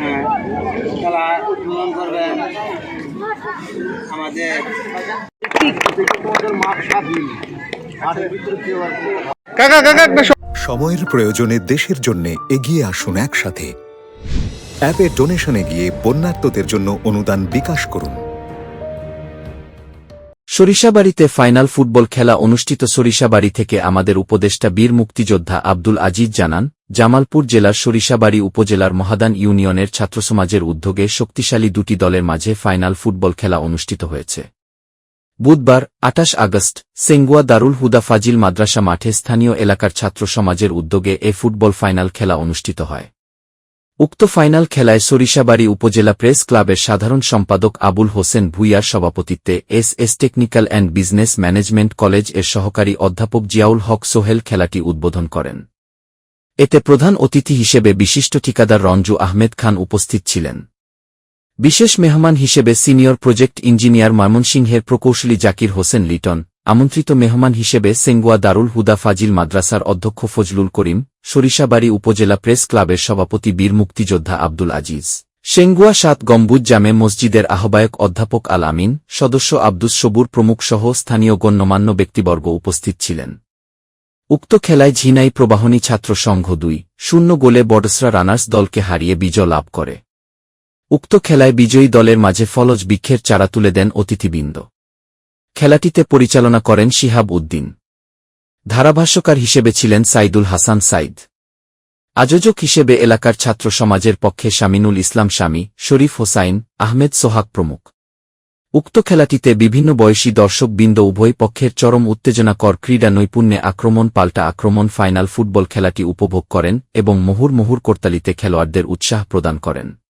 হ্যাঁ, খেলা উদ্বোধন করবেন। আমাদের সময়ের প্রয়োজনে দেশের জন্য এগিয়ে আসুন একসাথে। অ্যাপে ডোনেশনে গিয়ে বন্যার্থদের জন্য অনুদান বিকাশ করুন। সরিষাবাড়িতে ফাইনাল ফুটবল খেলা অনুষ্ঠিত সরিষাবাড়ি থেকে আমাদের উপদেষ্টা বীর মুক্তিযোদ্ধা আব্দুল আজিজ জানান, জামালপুর জেলার সরিষাবাড়ি উপজেলার মহাদান ইউনিয়নের ছাত্রসমাজের উদ্যোগে শক্তিশালী দুটি দলের মাঝে ফাইনাল ফুটবল খেলা অনুষ্ঠিত হয়েছে। বুধবার আটাশ আগস্ট, সেঙ্গুয়া দারুল হুদা ফাজিল মাদ্রাসা মাঠে স্থানীয় এলাকার ছাত্র সমাজের উদ্যোগে এ ফুটবল ফাইনাল খেলা অনুষ্ঠিত হয়। উক্ত ফাইনাল খেলায় সরিষাবাড়ি উপজেলা প্রেস ক্লাবের সাধারণ সম্পাদক আবুল হোসেন ভুইয়ার সভাপতিত্বে S S technical and business management কলেজের সহকারী অধ্যাপক জিয়াউল হক সোহেল খেলাটি উদ্বোধন করেন। এতে প্রধান অতিথি হিসেবে বিশিষ্ট ঠিকাদার রঞ্জু আহমেদ খান উপস্থিত ছিলেন। বিশেষ মেহমান হিসেবে সিনিয়র প্রজেক্ট ইঞ্জিনিয়ার ময়মনসিংহের প্রকৌশলী জাকির হোসেন লিটন, আমন্ত্রিত মেহমান হিসেবে সেঙ্গুয়া দারুল হুদা ফাজিল মাদ্রাসার অধ্যক্ষ ফজলুল করিম সরিষাবাড়ি উপজেলা প্রেস ক্লাবের সভাপতি বীর মুক্তিযোদ্ধা আব্দুল আজিজ। সেঙ্গুয়া সাত গম্বুজ জামে মসজিদের আহ্বায়ক অধ্যাপক আল আমিন, সদস্য আব্দুস সবুর প্রমুখ সহ স্থানীয় গণ্যমান্য ব্যক্তিবর্গ উপস্থিত ছিলেন। উক্ত খেলায় ঝিনাই প্রবাহনী ছাত্র সংঘ দুই, শূন্য গোলে বডসরা রানার্স দলকে হারিয়ে বিজয় লাভ করে। উক্ত খেলায় বিজয়ী দলের মাঝে ফলজ বৃক্ষের চারা তুলে দেন অতিথিবৃন্দ। খেলাটিতে পরিচালনা করেন শিহাব উদ্দিন। ধারাভাষ্যকার হিসেবে ছিলেন সাইদুল হাসান সাইদ। আয়োজক হিসেবে এলাকার ছাত্র সমাজের পক্ষে শামিনুল ইসলাম স্বামী শরীফ হোসাইন, আহমেদ সোহাগ প্রমুখ। উক্ত খেলাটিতে বিভিন্ন বয়সী দর্শকবৃন্দ উভয় পক্ষের চরম উত্তেজনাকর ক্রীড়া নৈপুণ্যে আক্রমণ, পাল্টা আক্রমণ, ফাইনাল ফুটবল খেলাটি উপভোগ করেন এবং মুহুর মুহুর করতালিতে খেলোয়াড়দের উৎসাহ প্রদান করেন।